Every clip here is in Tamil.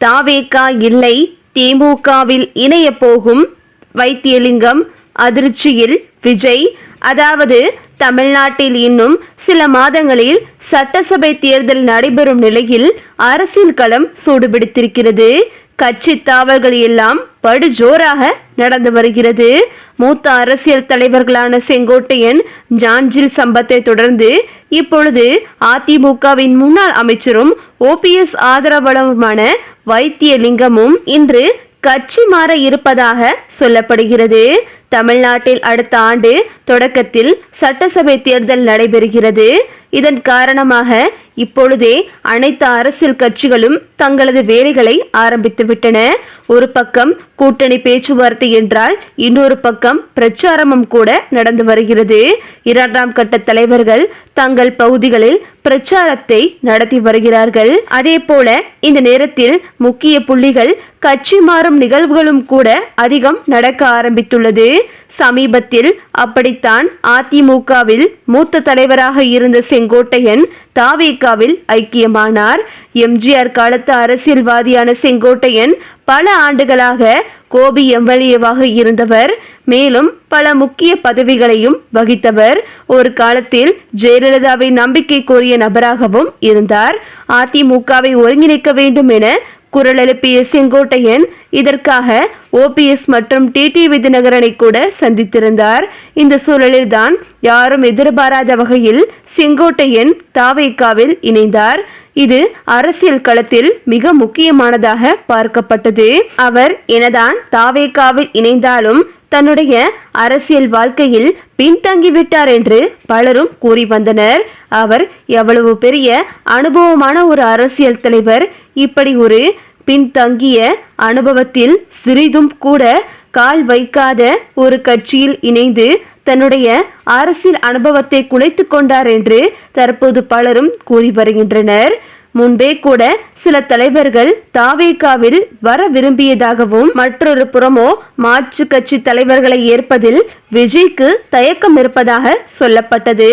தாவேகா இல்லை திமுகவில் இணைய போகும் வைத்தியலிங்கம் அதிர்ச்சியில் விஜய். அதாவது தமிழ்நாட்டில் இன்னும் சில மாதங்களில் சட்டசபை தேர்தல் நடைபெறும் நிலையில் அரசியல் களம் சூடுபிடித்திருக்கிறது. கட்சி தாவல்கள் எல்லாம் படுஜோராக நடந்து வருகிறது. மூத்த அரசியல் தலைவர்களான செங்கோட்டையன் ஜான்ஜில் சம்பத்தை தொடர்ந்து இப்பொழுது அதிமுகவின் முன்னாள் அமைச்சரும் ஓபிஎஸ் ஆதரவாளருமான வைத்தியலிங்கமும் இன்று கட்சி மாற இருப்பதாக சொல்லப்படுகிறது. தமிழ்நாட்டில் அடுத்த ஆண்டு தொடக்கத்தில் சட்டசபை தேர்தல் நடைபெறுகிறது. இதன் காரணமாக இப்பொழுதே அனைத்து அரசியல் கட்சிகளும் தங்களது வேலைகளை ஆரம்பித்து விட்டன. ஒரு பக்கம் கூட்டணி பேச்சுவார்த்தை என்றால் இன்னொரு பக்கம் பிரச்சாரமும் கூட நடந்து வருகிறது. இரண்டாம் கட்ட தலைவர்கள் தங்கள் பகுதிகளில் பிரச்சாரத்தை நடத்தி வருகிறார்கள். அதே போல இந்த நேரத்தில் முக்கிய புள்ளிகள் கட்சி மாறும் நிகழ்வுகளும் கூட அதிகம் நடக்க ஆரம்பித்துள்ளது. சமீபத்தில் அப்படித்தான் அதிமுகவில் மூத்த தலைவராக இருந்த செங்கோட்டையன் தாவேகாவில் ஐக்கியமானார். எம்ஜிஆர் காலத்து அரசியல்வாதியான செங்கோட்டையன் பல ஆண்டுகளாக கோபி எம்எல்ஏவாக இருந்தவர். மேலும் பல முக்கிய பதவிகளையும் வகித்தவர். ஒரு காலத்தில் ஜெயலலிதாவை நம்பிக்கை கோரிய நபராகவும் இருந்தார். அதிமுகவை ஒருங்கிணைக்க வேண்டும் என குரல் எழுப்பிய செங்கோட்டையன் இதற்காக ஓபிஎஸ் மற்றும் டிடிவி தினகரனை கூட சந்தித்திருந்தார். இந்த சூழலில்தான் யாரும் எதிர்பாராத வகையில் செங்கோட்டையன் தாவேக்காவில் இணைந்தார். இது அரசியல் களத்தில் மிக முக்கியமானதாக பார்க்கப்பட்டது. அவர் எனதான் தாவேக்காவில் இணைந்தாலும் தன்னுடைய அரசியல் வாழ்க்கையில் பின்தங்கிவிட்டார் என்று பலரும் கூறி வந்தனர். அவர் எவ்வளவு பெரிய அனுபவமான ஒரு அரசியல் தலைவர் இப்படி ஒரு பின்தங்கிய அனுபவத்தில் சிறிதும் கூட கால் வைக்காத ஒரு கட்சியில் இணைந்து தன்னுடைய அரசியல் அனுபவத்தை குலைத்து கொண்டார் என்று தற்போது பலரும் கூறி வருகின்றனர். முன்பே கூட சில தலைவர்கள் தாவேகாவில் வர விரும்பியதாகவும் மற்றொரு புறமோ மாற்று கட்சி தலைவர்களை ஏற்பதில் விஜய்க்கு தயக்கம் இருப்பதாக சொல்லப்பட்டது.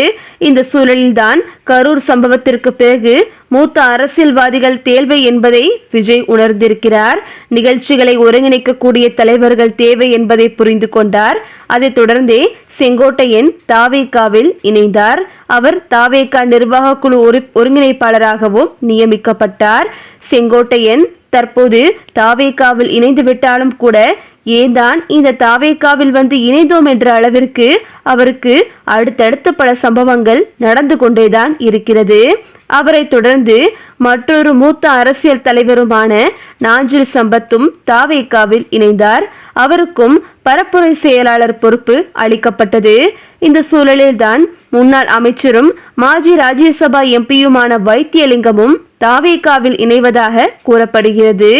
இந்த சூழலில்தான் கரூர் சம்பவத்திற்கு பிறகு மூத்த அரசியல்வாதிகள் தேவை என்பதை விஜய் உணர்ந்திருக்கிறார். நிகழ்ச்சிகளை ஒருங்கிணைக்கக்கூடிய தலைவர்கள் தேவை என்பதை புரிந்து கொண்டார். அதைத் தொடர்ந்தே செங்கோட்டையன் தாவேகாவில் இணைந்தார். அவர் தாவேகா நிர்வாக குழு ஒரு- ஒருங்கிணைப்பாளராகவும் நியமிக்கப்பட்டார். செங்கோட்டையன் தற்போது தாவேகாவில் இணைந்து விட்டாலும் கூட ஏன்தான் இந்த தாவேக்காவில் வந்து இணைந்தோம் என்ற அளவிற்கு அவருக்கு அடுத்தடுத்த பல சம்பவங்கள் நடந்து கொண்டேதான் இருக்கிறது. அவரை தொடர்ந்து மற்றொரு மூத்த அரசியல் தலைவருமான நாஞ்சில் சம்பத்தும் தாவேக்காவில் இணைந்தார். அவருக்கும் பரப்புரை செயலாளர் பொறுப்பு அளிக்கப்பட்டது. இந்த சூழலில்தான் முன்னாள் அமைச்சரும் மாஜி ராஜ்யசபா எம்பியுமான வைத்தியலிங்கமும் தாவேகாவில் இணைவதாக கூறப்படுகிறது.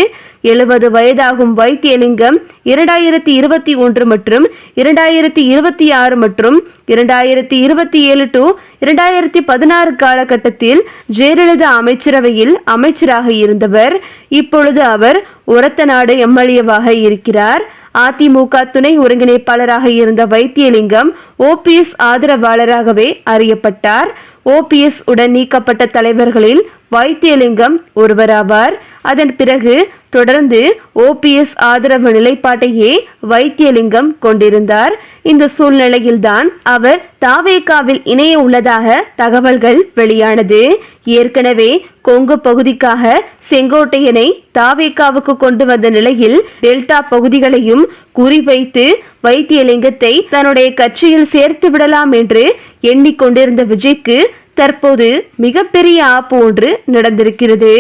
எழுபது வயதாகும் வைத்தியலிங்கம் இரண்டாயிரத்தி இருபத்தி ஒன்று மற்றும் இரண்டாயிரத்தி இருபத்தி ஆறு மற்றும் இரண்டாயிரத்தி இருபத்தி ஏழு டு இரண்டாயிரத்தி பதினாறு காலகட்டத்தில் ஜெயலலிதா அமைச்சரவையில் அமைச்சராக இருந்தவர். இப்பொழுது அவர் உரத்த நாடு எம்எல்ஏவாக இருக்கிறார். அதிமுக துணை ஒருங்கிணைப்பாளராக இருந்த வைத்தியலிங்கம் ஓபிஎஸ் ஆதரவாளராகவே அறியப்பட்டார். ஓபிஎஸ் உடன் நீக்கப்பட்ட தலைவர்களில் வைத்தியலிங்கம் ஒருவராவார். அதன் பிறகு தொடர்ந்து ஓபிஎஸ் ஆதரவு நிலைப்பாட்டையே வைத்தியலிங்கம் கொண்டிருந்தார். இந்த சூழ்நிலையில்தான் அவர் தாவேகாவில் இணைய உள்ளதாக தகவல்கள் வெளியானது. ஏற்கனவே கொங்கு பகுதிக்காக செங்கோட்டையனை தாவேகாவுக்கு கொண்டு வந்த நிலையில் டெல்டா பகுதிகளையும் குறிவைத்து வைத்தியலிங்கத்தை தன்னுடைய கட்சியில் சேர்த்து விடலாம் என்று எண்ணிக்கொண்டிருந்த விஜய்க்கு தற்போது மிகப்பெரிய ஆப்பு ஒன்று நடந்திருக்கிறது.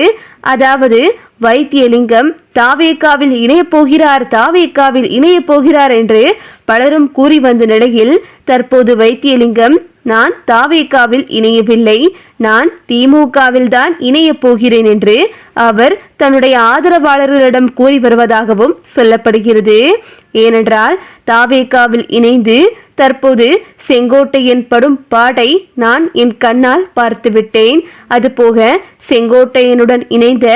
அதாவது வைத்தியலிங்கம். தாவேக்காவில் இணையப் போகிறார் தாவேக்காவில் இணையப் போகிறார் என்று பலரும் கூறி வந்த நிலையில் தற்போது வைத்தியலிங்கம் நான் தாவேக்காவில் இணையவில்லை நான் திமுகவில் தான் இணையப் போகிறேன் என்று அவர் தன்னுடைய ஆதரவாளர்களிடம் கூறி வருவதாகவும் சொல்லப்படுகிறது. ஏனென்றால் தாவேகாவில் இணைந்து தற்போது செங்கோட்டையன் படும் பாடை நான் என் கண்ணால் பார்த்துவிட்டேன். அதுபோக செங்கோட்டையனுடன் இணைந்த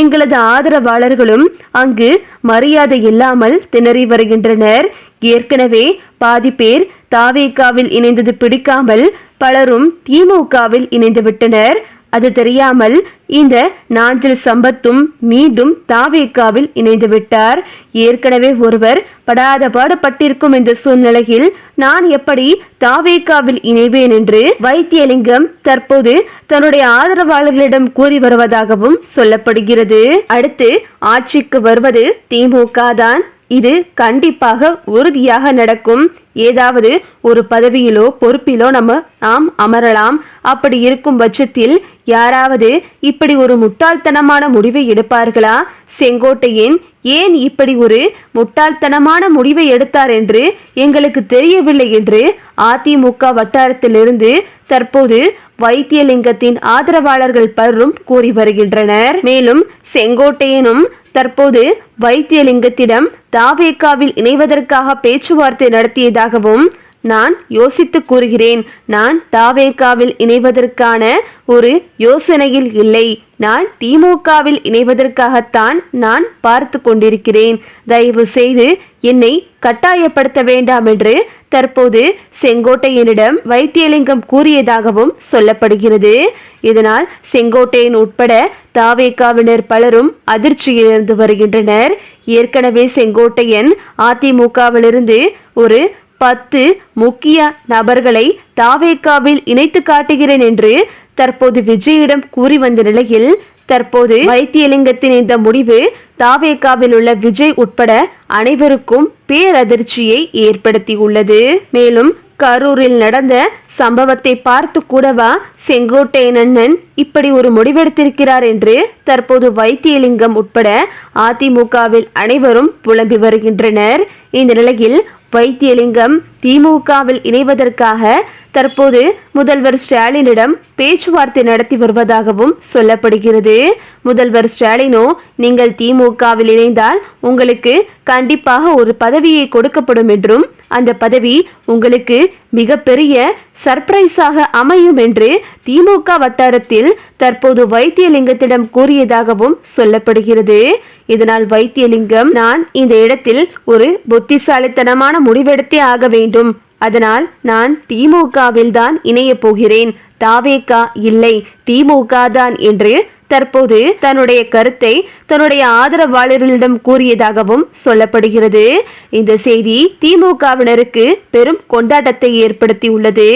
எங்களது ஆதரவாளர்களும் அங்கு மரியாதை இல்லாமல் திணறி வருகின்றனர். ஏற்கனவே பாதி பேர் தாவேகாவில் இணைந்தது பிடிக்காமல் பலரும் திமுகவில் இணைந்து விட்டனர் அது தெரியாமல் இந்த நாஞ்சில் சம்பத்தும் மீண்டும் தாவேக்காவில் இணைந்து விட்டார். ஏற்கனவே ஒருவர் படாத பாடுபட்டிருக்கும் இந்த சூழ்நிலையில் நான் எப்படி தாவேக்காவில் இணைவேன் என்று வைத்தியலிங்கம் தற்போது தன்னுடைய ஆதரவாளர்களிடம் கூறி வருவதாகவும் சொல்லப்படுகிறது. அடுத்து ஆட்சிக்கு வருவது திமுக தான். இது கண்டிப்பாக உறுதியாக நடக்கும். ஏதாவது ஒரு பதவியிலோ பொறுப்பிலோ நம்ம நாம் அமரலாம். அப்படி இருக்கும் பட்சத்தில் யாராவது இப்படி ஒரு முட்டாள்தனமான முடிவை எடுப்பார்களா? செங்கோட்டையன் ஏன் இப்படி ஒரு முட்டாள்தனமான முடிவை எடுத்தார் என்று எங்களுக்கு தெரியவில்லை என்று அதிமுக வட்டாரத்திலிருந்து தற்போது வைத்தியலிங்கத்தின் ஆதரவாளர்கள் பலரும் கூறி வருகின்றனர். மேலும் செங்கோட்டையனும் தற்போது வைத்தியலிங்கத்திடம் தாவேக்காவில் இணைவதற்காக பேச்சுவார்த்தை நடத்தியதாகவும் நான் யோசித்து கூறுகிறேன். நான் தாவேகாவில் இணைவதற்கான ஒரு யோசனையில் இல்லை. நான் திமுகவில் இணைவதற்காகத்தான் நான் பார்த்து கொண்டிருக்கிறேன். தயவு செய்து என்னை கட்டாயப்படுத்த வேண்டாம் என்று தற்போது செங்கோட்டையனிடம் வைத்தியலிங்கம் கூறியதாகவும் சொல்லப்படுகிறது. இதனால் செங்கோட்டையன் உட்பட தாவேகாவினர் பலரும் அதிர்ச்சியிலிருந்து வருகின்றனர். ஏற்கனவே செங்கோட்டையன் அதிமுகவிலிருந்து ஒரு பத்து முக்கிய நபர்களை தாவேக்காவில் இணைத்து காட்டுகிறேன் என்று தற்போது விஜயிடம் கூறி வந்த நிலையில் தற்போது வைத்தியலிங்கத்தின் இந்த முடிவு தாவேக்காவில் உள்ள விஜய் உட்பட அனைவருக்கும் பேரதிர்ச்சியை ஏற்படுத்தியுள்ளது. மேலும் கரூரில் நடந்த சம்பவத்தை பார்த்து கூடவா செங்கோட்டையன் அண்ணன் இப்படி ஒரு முடிவெடுத்திருக்கிறார் என்று தற்போது வைத்தியலிங்கம் உட்பட அதிமுகவில் அனைவரும் புலம்பி வருகின்றனர். இந்த நிலையில் வைத்தியலிங்கம் திமுகவில் இணைவதற்காக தற்போது முதல்வர் ஸ்டாலினிடம் பேச்சுவார்த்தை நடத்தி வருவதாகவும் சொல்லப்படுகிறது. முதல்வர் ஸ்டாலினோ நீங்கள் திமுகவில் இணைந்தால் உங்களுக்கு கண்டிப்பாக ஒரு பதவியை கொடுக்கப்படும் என்றும் அந்த பதவி உங்களுக்கு மிகப்பெரிய சர்ப்ரைஸாக அமையும் என்று திமுக வட்டாரத்தில் தற்போது வைத்தியலிங்கத்திடம் கூறியதாகவும் சொல்லப்படுகிறது. இதனால் வைத்தியலிங்கம் நான் இந்த இடத்தில் ஒரு புத்திசாலித்தனமான முடிவெடுத்தே ஆக வேண்டும். அதனால் நான் திமுகவில் தான் இணையப் போகிறேன். தாவேகா இல்லை. திமுக தான் என்று தற்போது தன்னுடைய கருத்தை தன்னுடைய ஆதரவாளர்களிடம் கூறியதாகவும் சொல்லப்படுகிறது. இந்த செய்தி திமுகவினருக்கு பெரும் கொண்டாட்டத்தை ஏற்படுத்தியுள்ளது.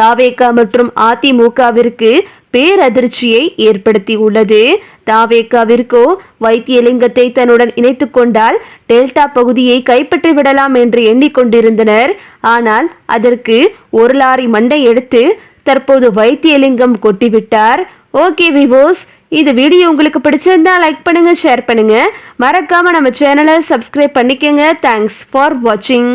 தாவேகா மற்றும் அதிமுகவிற்கு பேரதிர்ச்சியை ஏற்படுத்தியுள்ளது. தாவேக்காவிற்கோ வைத்தியலிங்கத்தை தன்னுடன் இணைத்து கொண்டால் டெல்டா பகுதியை கைப்பற்றி விடலாம் என்று எண்ணிக்கொண்டிருந்தனர். ஆனால் அதற்கு ஒரு லாரி மண்டை எடுத்து தற்போது வைத்தியலிங்கம் கொட்டிவிட்டார். ஓகே விவோஸ் இந்த வீடியோ உங்களுக்கு பிடிச்சிருந்தா லைக் பண்ணுங்க ஷேர் பண்ணுங்க. மறக்காம நம்ம சேனலை சப்ஸ்கிரைப் பண்ணிக்கோங்க. தேங்க்ஸ் ஃபார் வாட்சிங்